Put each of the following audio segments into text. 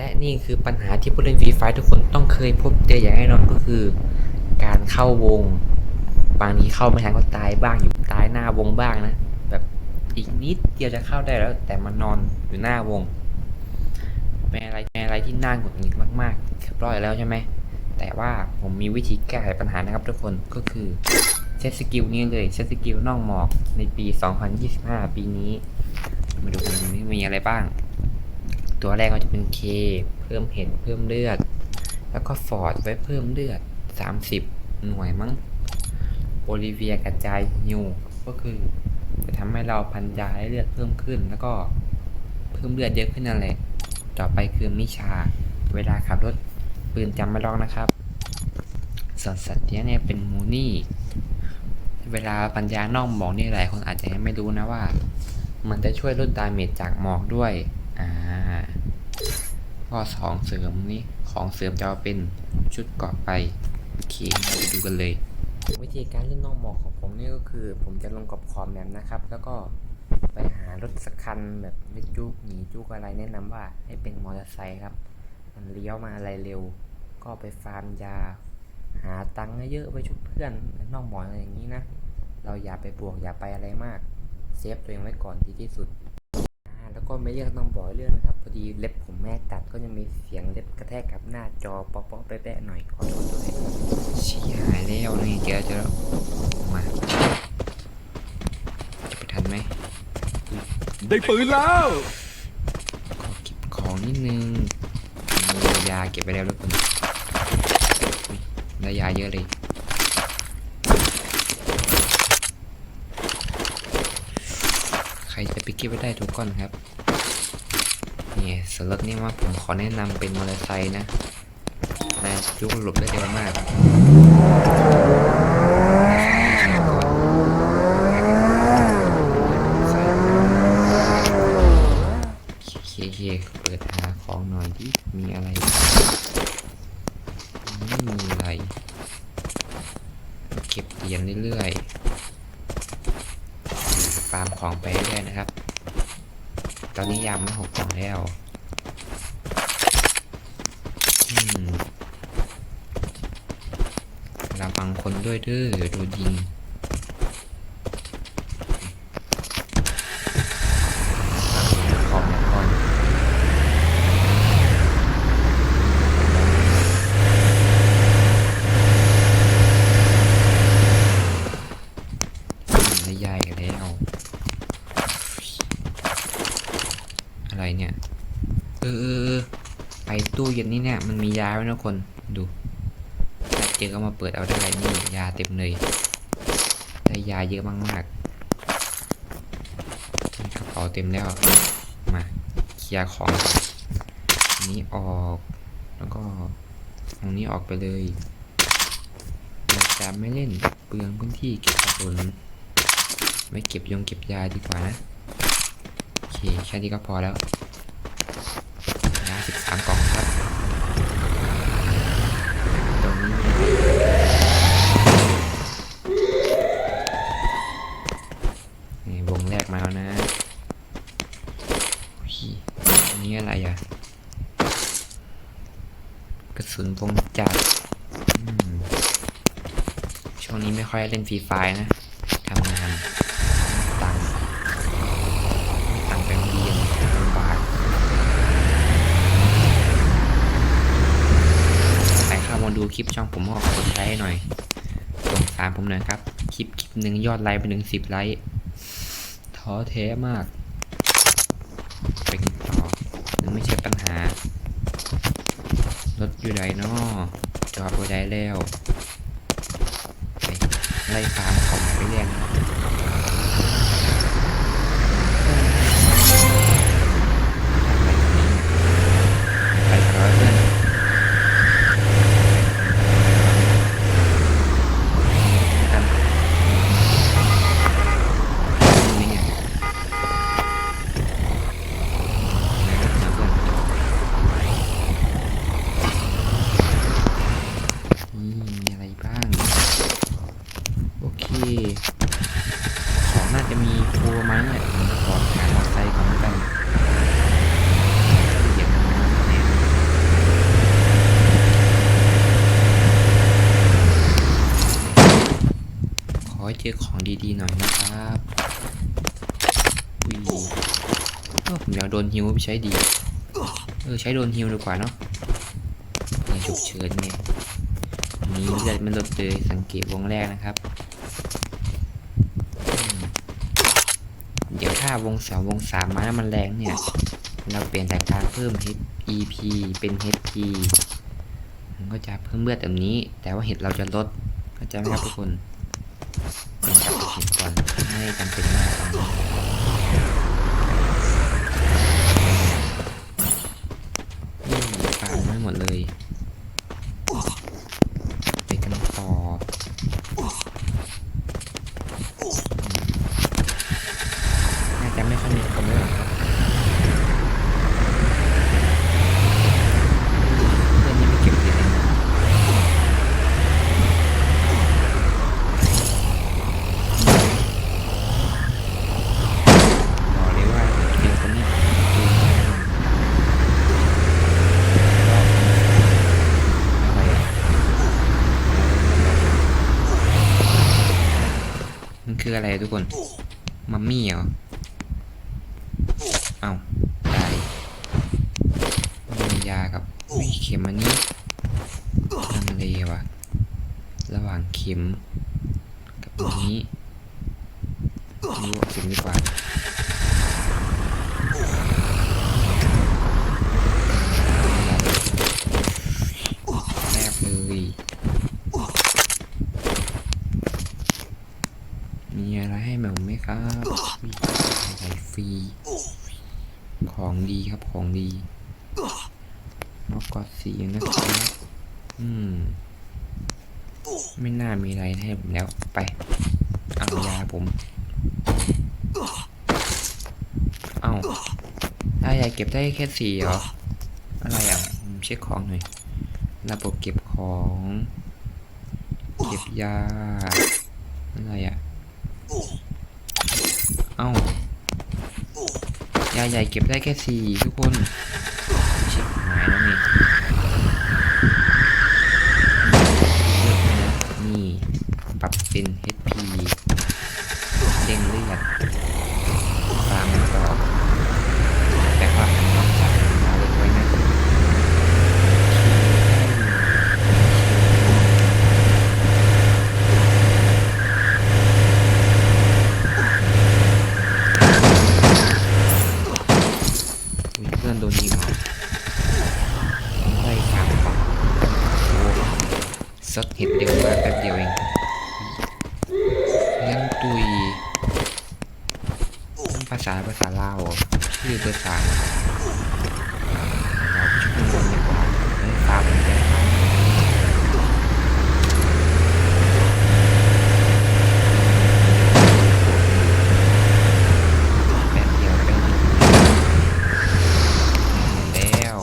และนี่คือปัญหาที่ผู้เล่นฟรีไฟทุกคนต้องเคยพบเจออย่างแน่นอนก็คือ การเข้าวง บางทีเข้าไม่ทันก็ตายบ้างอยู่ตายหน้าวงบ้างนะ แบบอีกนิดเดียวจะเข้าได้แล้ว แต่มันนอนอยู่หน้าวงเป็นอะไรเป็นอะไรที่น่าหงุดหงิดมากๆเรียบร้อยแล้วใช่ไหมแต่ว่าผมมีวิธีแก้ไขปัญหานะครับทุกคนก็คือเซตสกิลนี้เลยเซตสกิลน่องหมอกในปี 2025 ปีนี้ มาดูกันมีอะไรบ้าง ตัวแรกก็จะเป็น K เพิ่มเห็ดเพิ่มเลือด แล้วก็ฟอร์ดไว้เพิ่มเลือด 30 หน่วยมั้งโอลิเวียกระจายฮิวก็คือ จะทำให้เราพันยาให้เลือดเพิ่มขึ้น แล้วก็เพิ่มเลือดเยอะขึ้นนั่นแหละ ต่อไปคือมิชา เวลาขับรถปืนจำไม่ล็อกนะครับส่วนสัตว์เลี้ยเนี่ยเป็นมูนี่ เวลาปัญญาน่องหมอกนี่หลายคนอาจจะยังไม่รู้นะว่า มันจะช่วยลดดาเมจจากหมอกด้วย อ่าข้อสองเสริมนี่ของเสริมจะเอาเป็นชุดเกาะไปโอเคมาดูกันเลย วิธีการเล่นน่องหมอกของผมนี่ก็คือ ผมจะลงกับคอมแมปนะครับ แล้วก็ไปหารถสักคันแบบไม่จุกหนีจุกอะไรแนะนำว่าให้เป็นมอเตอร์ไซค์ครับ มันเลี้ยวมาอะไรเร็ว ก็ไปฟาร์มยา หาตังค์เยอะไปชุบเพื่อนน่องหมอนอะไรอย่างนี้นะ เราอย่าไปบวกอย่าไปอะไรมาก เซฟตัวเองไว้ก่อนดีที่สุด แล้วก็ไม่เรียกต้องบอกเรื่องนะครับ พอดีเล็บผมแม่ตัดก็จะมีเสียงเล็บกระแทกกับหน้าจอเปาะๆแปะๆหน่อยขอโทษด้วยชี้หายแล้วนี่เจอเจอมาจะไปทันไหมได้ปืนแล้วขอเก็บของนิดนึงมียาเก็บไปแล้วทุกคนอุ๊ยได้ยาเยอะเลย ใค รจะไปเก็บไว้ได้ทุกคนครับนี่สำหรับนี้ว่าผมขอแนะนำเป็นมอเตอร์ไซค์นะนะยุกหลบได้เร็วมากเคเปิดหาของหน่อยดิมีอะไรไม่มีอะไร เก็บเหรียญเรื่อยๆาร์มของไปเรื่อยๆนะครับ ตอนนี้ยามไม่หกกล่องแล้วระวังคนด้วยเด้อโดนยิงก่อนระยายกันแล้ว อะไรเนี่ย เออเออเออไปตู้ เย็นนี่เนี่ยมันมียาไว้นะคนดูเจอก็มาเปิดเอาได้นี่ยาเต็มเลยได้ยาเยอะมากๆกระเป๋าเต็มแล้วมาเคลียร์ของอนนี้ออกแล้วก็ตรงนี้ออกไปเลยเราจะไม่เล่นเปลืองพื้นที่เก็บกระสุนไม่เก็บยงเก็บยาดีกว่านะโอเคแค่นี้ก็พอแล้วยาสิบสามกล่องครับ ตรงนี้นี่วงแรกมาแล้วนะโอ้ยอันนี้อะไรอะ กระสุนวง จักรอืมช่วงนี้ไม่ค่อยเล่นฟรีไฟนะทำงานตังตังไปโรงเรียนลำบากใครเข้ามาดูคลิปช่องผมก็กดไลค์หน่อยสงสารผมหน่อยครับ คลิปคลิปหนึ่งยอดไลค์ไปถึงสิบไลค์ท้อแท้มากไปกันต่อนั่นไม่ใช่ปัญหา รถอยู่ไหนเนาะจอดไว้ได้แล้วไปไล่ฟาร์มของไปเรียนนะ ไปร้อยเพื่อนกันนี่ไงนะเพื่อนนี่มีอะไรบ้าง โอเค อของดีๆหน่อยนะครับอุ้ยเออผมอยากโดนฮิวไปใช้ดี เออใช้โดนฮิวดีกว่าเนาะเนี่ยฉุกเฉินเนี่ยนี่เลือดมันลดเลยสังเกตวงแรกนะครับ เดี๋ยวถ้าวงสองวงสามมาแล้วมันแรงเนี่ย เราเปลี่ยนจากการเพิ่ม EP เป็น HP มันก็จะเพิ่มเลือดแบบนี้ แต่ว่าเห็ดเราจะลดเข้าใจไหมครับทุกคน เป็นกลับไปเห็ดก่อนไม่จำเป็นมากอนนี้นี่ฟามไม่หมดเลย ไปกันต่อน่าจะไม่ค่อยมีคนเลยหรอกครับเพื่อนยังไม่เก็บเห็ดเลยนะบอกเลยว่าเดี๋ยวคนนี้ดูแน่นอนอะไรอะ มันคืออะไรทุ กคน มัมมี่เหรอ เอาตายมียากับมีเข็มอันนี้ทำเลวะระหว่างเข็ม กับนี้รู้ว่าเข็มดีกว่าแรบเลย มีอะไรให้แมวไหมครับอุ๊ยอะไรฟรี ของดีครับของดีนกกอดสีนะครับ อืม ไม่น่ามีอะไรให้ผมแล้ว ไปเอายาผมเอาได้ยาเก็บได้แค่สี่เหรอ อะไรอะผมเช็คของหน่อย ระบบเก็บของ เก็บยา อะไรอะ เอ้ายาใหญ่เก็บได้แค่สี่ทุกคนชิบหายแล้วนี่เลือกนะนี่ ปรับเป็น HP เด้งเลือดตามมันต่อแต่ว่าผมต้องจับมาเลยไว้นะอุ๊ยเพื่อนโดนยิงเหรอไล่สามฝั่งโอ้ สดเห็ดเดียวมาแป๊บเดียวเองเลี้ยงตุยภาษาภาษาลาวเหรอชื่อภาษาเราช่วยคนดีกว่าเฮ้ยฟาร์มมันจะฟาร์มแป๊บเดียวแป๊บเดียวแล้ว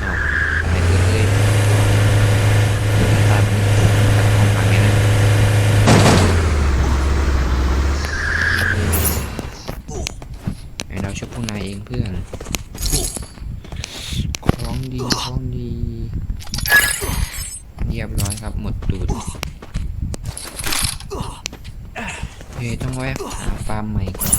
เอาอะไรเกิดเลยตามตัดความฝันไงนะไอเราช่วยพวกนายเองเพื่อน ของดี ของดี เรียบร้อยครับ หมดตูด เฮ้ยต้องแวะหาฟาร์มใหม่ก่อน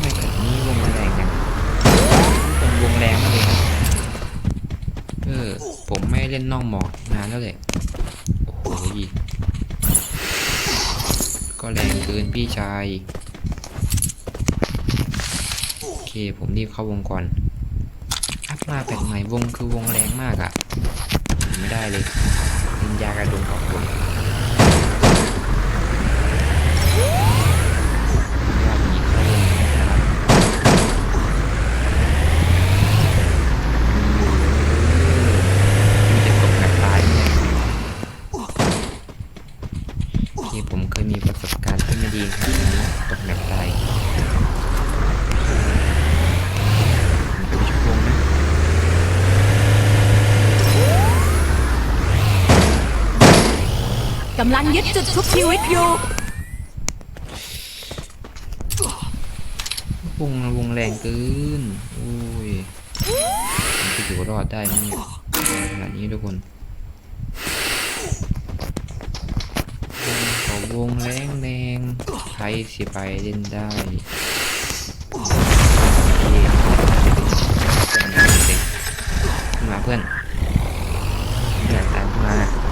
ไม่แบบนี้วงแรงจังเป็นวงแรงมากเลยครับเออ ผมไม่เล่นน่องหมอกนานแล้วเลยโอ้โหก็แรงเกินพี่ชาย โอเคผมรีบเข้าวงก่อน อัพมาแบบใหม่วงคือวงแรงมากอะ่ะ ไม่ได้เลยนินยากระดุมครับผมยอดหนีเข้าวงนะครับ มีแต่ตกแบบตายเนี่ยที่ผมเคยมีประสบการณ์ที่ไม่ดีครับอันนี้ตกแบบตายมันเป็นชั่วโมงนะ กำลังยึดจุดชุบชีวิตอยู่ วงวงแรงเกินโอ้ยมันจะอยู่รอดได้ไหมเนี่ยขนาดนี้ทุกคนวงเขาวงแรงแรงใครสิไปเล่นได้มาเพื่อนอยากตามมา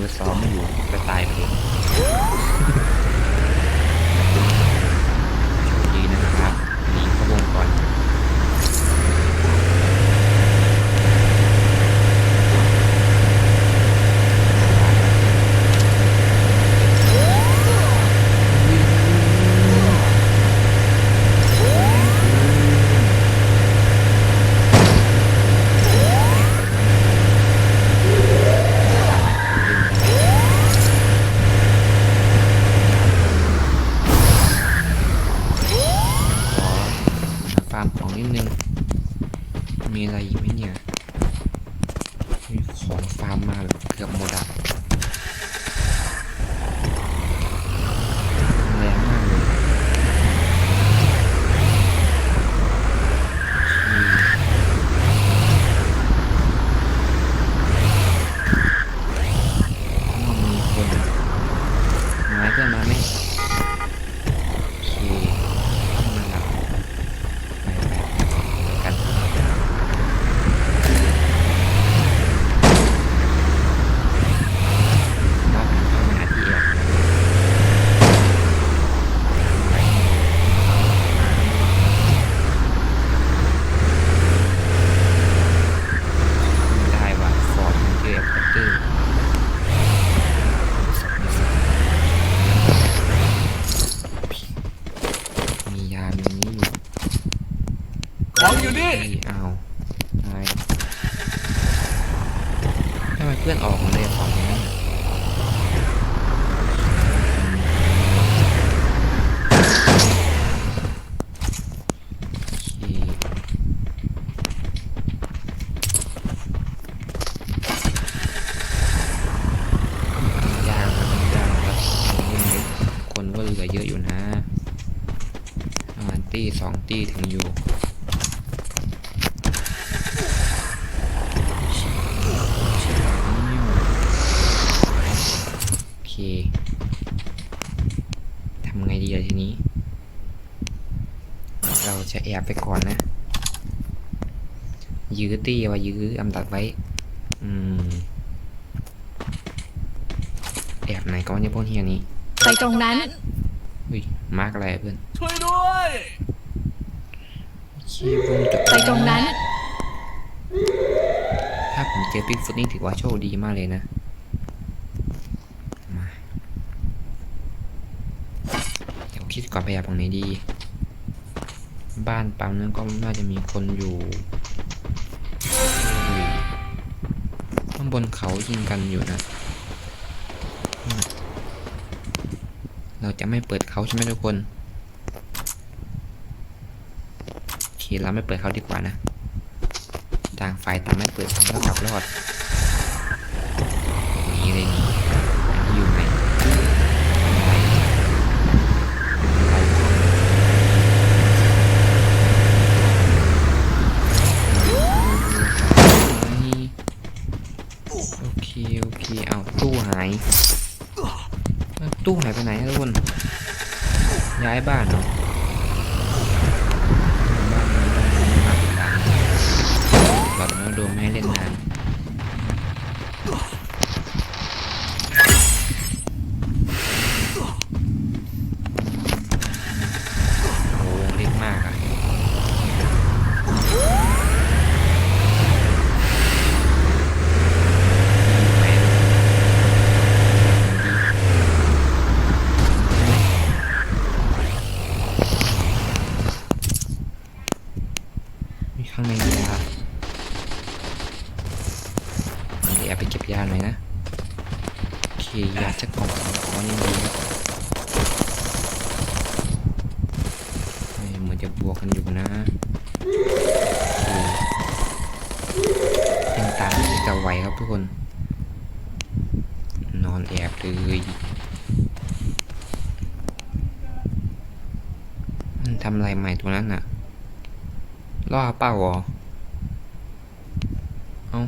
เบอร์สองไม่อยู่ก็ตายไปเอง ตีสองตีถึงอยู่โอเคทำไงดีล่ะทีนี้ เราจะแอบไปก่อนนะ ยื้อตีไว่ายื้ออำตัดไว้ อืม แอบไหนก็เนี่พวกเฮียนี้ ไปตรงนั้น อุ้ยมาร์กอะไรอะเพื่อนช่วยด้วยโอเควงจบไปตรงนั้น ถ้าผมเจอปิ๊กฟุตนี่ถือว่าโชคดีมากเลยนะมาเดี๋ยวคิดก่อนไปยังตรงไหนดี บ้านปั๊มนั้นก็น่าจะมีคนอยู่อุ้ยข้างบนเขายิงกันอยู่นะอืม เราจะไม่เปิดเขาใช่ไหมทุกคนโอเคเราไม่เปิดเขาดีกว่านะต่างฝ่ายต่างไม่เปิดทางก็กลับรอดนีเลยหนี่อันนี้อยู่ไหนโอเค โอเค เอาตู้หาย ตู้หายไปไหนทุกคน ย้ายบ้านเหรอบ้านนี้บ้านนี้มาหลังหลอดแล้วโดนไม่ให้เล่นนาน อนแอบเลยมันทำอะไรใหม่ตัวนั้นน่ะล่อเป้าหรอ เอา